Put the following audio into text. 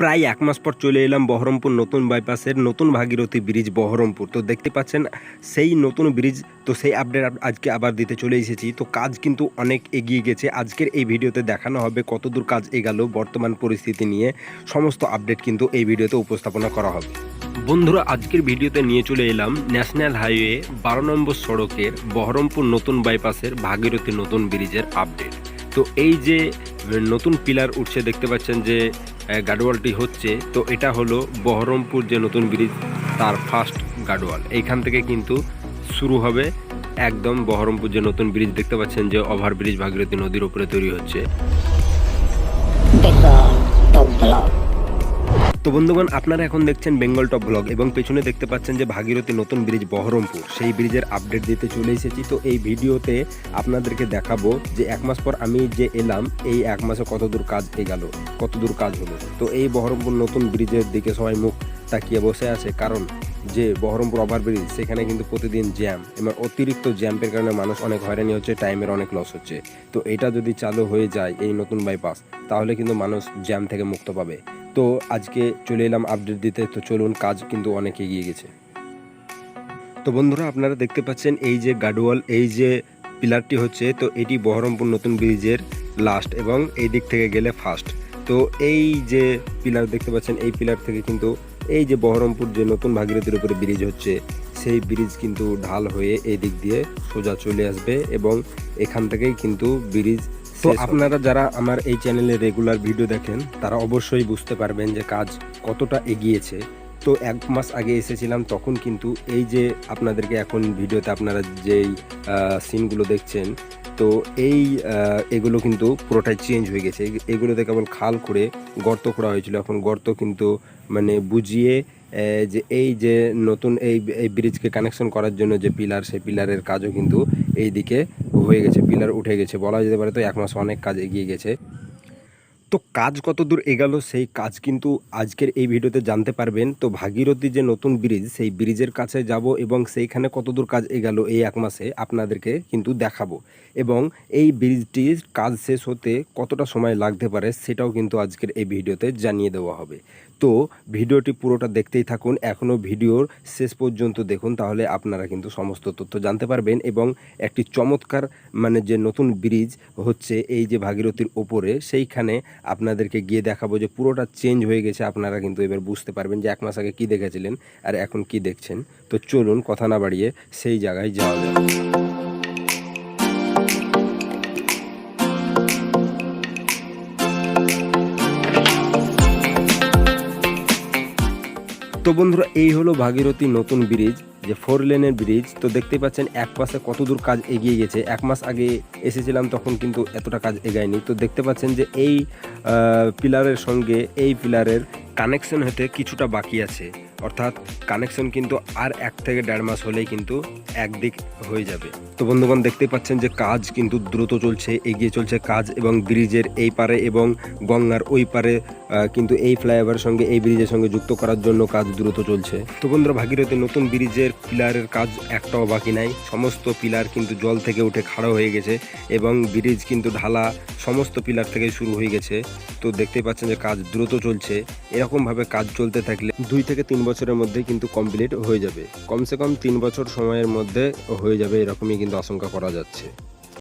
প্রায় এক মাস পর চলে এলাম বহরমপুর নতুন বাইপাসের নতুন ভাগীরথী ব্রিজ বহরমপুর। তো দেখতে পাচ্ছেন, সেই নতুন ব্রিজ, তো সেই আপডেট আজকে আবার দিতে চলে এসেছি। তো কাজ কিন্তু অনেক এগিয়ে গেছে। আজকের এই ভিডিওতে দেখানো হবে কতদূর কাজ এগালো বর্তমান পরিস্থিতি নিয়ে। সমস্ত আপডেট কিন্তু এই ভিডিওতে উপস্থাপনা করা হবে। বন্ধুরা, আজকের ভিডিওতে নিয়ে চলে এলাম ন্যাশনাল হাইওয়ে বারো নম্বর সড়কের বহরমপুর নতুন বাইপাসের ভাগীরথী নতুন ব্রিজের আপডেট। তো এই যে নতুন পিলার উঠছে, দেখতে পাচ্ছেন যে গাডওয়ালটি হচ্ছে। তো এটা হলো বহরমপুর যে নতুন ব্রিজ, তার ফার্স্ট গাডওয়াল এইখান থেকে কিন্তু শুরু হবে একদম বহরমপুর যে নতুন ব্রিজ, দেখতে পাচ্ছেন যে ওভার ব্রিজ ভাগীরথী নদীর উপরে তৈরি হচ্ছে। তো বন্ধুগণ, আপনারা এখন দেখছেন বেঙ্গল টপ ব্লগ এবং পেছনে দেখতে পাচ্ছেন যে ভাগীরথী নতুন ব্রিজ বহরমপুর। সেই ব্রিজের আপডেট দিতে চলে এসেছি। তো এই ভিডিওতে আপনাদেরকে দেখাবো যে এক মাস পর আমি যে এলাম, এই এক মাসে কত দূর কাজ এগাল কত দূর কাজ হলো। তো এই বহরমপুর নতুন ব্রিজের দিকে সবাই মুখ তাকিয়ে বসে আছে। কারণ যে বহরমপুর ওভার ব্রিজ, সেখানে কিন্তু প্রতিদিন জ্যাম এবং অতিরিক্ত জ্যাম্পের কারণে মানুষ অনেক হয়রানি হচ্ছে, টাইমের অনেক লস হচ্ছে। তো এটা যদি চালু হয়ে যায় এই নতুন বাইপাস তাহলে কিন্তু মানুষ জ্যাম থেকে মুক্ত পাবে। তো আজকে চলে এলাম আপডেট দিতে। তো চলুন, কাজ কিন্তু অনেক এগিয়ে গেছে। তো বন্ধুরা, আপনারা দেখতে পাচ্ছেন এই যে গাডওয়াল এই যে পিলারটি হচ্ছে, তো এটি বহরমপুর নতুন ব্রিজের লাস্ট এবং এই দিক থেকে গেলে ফার্স্ট তো এই যে পিলার দেখতে পাচ্ছেন, এই পিলার থেকে কিন্তু এই যে বহরমপুর যে নতুন ভাগীরথীর উপরে ব্রিজ হচ্ছে, সেই ব্রিজ কিন্তু ঢাল হয়ে এই দিক দিয়ে সোজা চলে আসবে এবং এখান থেকেই কিন্তু ব্রিজ তো আপনারা যারা আমার এই চ্যানেলে রেগুলার ভিডিও দেখেন তারা অবশ্যই বুঝতে পারবেন যে কাজ কতটা এগিয়েছে। তো এক মাস আগে এসেছিলাম তখন কিন্তু এই যে আপনাদেরকে এখন ভিডিওতে আপনারা যেই সিনগুলো দেখছেন তো এই এগুলো কিন্তু পুরোটাই চেঞ্জ হয়ে গেছে। এগুলোতে কেবল খাল করে গর্ত করা হয়েছিল। এখন গর্ত কিন্তু মানে বুঝিয়ে যে এই যে নতুন এই এই ব্রিজকে কানেকশন করার জন্য যে পিলার সেই পিলারের কাজও কিন্তু এই দিকে হয়ে গেছে পিলার উঠে গেছে। বলা যেতে পারে তো এক মাস অনেক কাজ এগিয়ে গেছে। তো কাজ কত দূর এগালো, সেই কাজ কিন্তু আজকের এই ভিডিওতে জানতে পারবেন। তো ভাগীরথী যে নতুন ব্রিজ সেই ব্রিজের কাছে যাব এবং সেইখানে কত দূর কাজ এগালো এই এক মাসে আপনাদেরকে কিন্তু দেখাবো। এবং এই ব্রিজটির কাজ শেষ হতে কতটা সময় লাগতে পারে, সেটাও কিন্তু আজকের এই ভিডিওতে জানিয়ে দেওয়া হবে। তো ভিডিওটি পুরোটা দেখতেই থাকুন। এখনও ভিডিওর শেষ পর্যন্ত দেখুন, তাহলে আপনারা কিন্তু সমস্ত তথ্য জানতে পারবেন এবং একটি চমৎকার মানে যে নতুন ব্রিজ হচ্ছে এই যে ভাগীরথীর ওপরে, সেইখানে আপনাদেরকে গিয়ে দেখাবো যে পুরোটা চেঞ্জ হয়ে গেছে। আপনারা কিন্তু এবার বুঝতে পারবেন যে এক মাস আগে কী দেখেছিলেন আর এখন কি দেখছেন। তো চলুন, কথা না বাড়িয়ে সেই জায়গায় যাওয়া যাক। তো বন্ধুরা, এই হলো ভাগীরথী নতুন ব্রিজ যে ফোর লেনের ব্রিজ তো দেখতে পাচ্ছেন, এক মাসে কত দূর কাজ এগিয়ে গেছে। এক মাস আগে এসেছিলাম, তখন কিন্তু এতটা কাজ এগায়নি। তো দেখতে পাচ্ছেন যে এই পিলারের সঙ্গে এই পিলারের কানেকশন হতে কিছুটা বাকি আছে। অর্থাৎ কানেকশন কিন্তু আর এক থেকে দেড় মাস হলেই কিন্তু একদিক হয়ে যাবে। তো বন্ধুগণ, দেখতেই পাচ্ছেন যে কাজ কিন্তু দ্রুত চলছে, এগিয়ে চলছে কাজ এবং ব্রিজের এই পারে এবং গঙ্গার ওই পারে কিন্তু এই ফ্লাইওভারের সঙ্গে, এই ব্রিজের সঙ্গে যুক্ত করার জন্য কাজ দ্রুত চলছে। তো বন্ধুরা, ভাগীরথী, নতুন ব্রিজের পিলারের কাজ একটাও বাকি নাই। সমস্ত পিলার কিন্তু জল থেকে উঠে খাড়া হয়ে গেছে এবং ব্রিজ কিন্তু ঢালা সমস্ত পিলার থেকে শুরু হয়ে গেছে। তো দেখতে পাচ্ছেন যে কাজ দ্রুত চলছে। এরকমভাবে কাজ চলতে থাকলে দুই থেকে তিন বছরের মধ্যে কিন্তু কমপ্লিট হয়ে যাবে। কমসে কম তিন বছর সময়ের মধ্যে হয়ে যাবে এরকমই কিন্তু আশঙ্কা করা যাচ্ছে।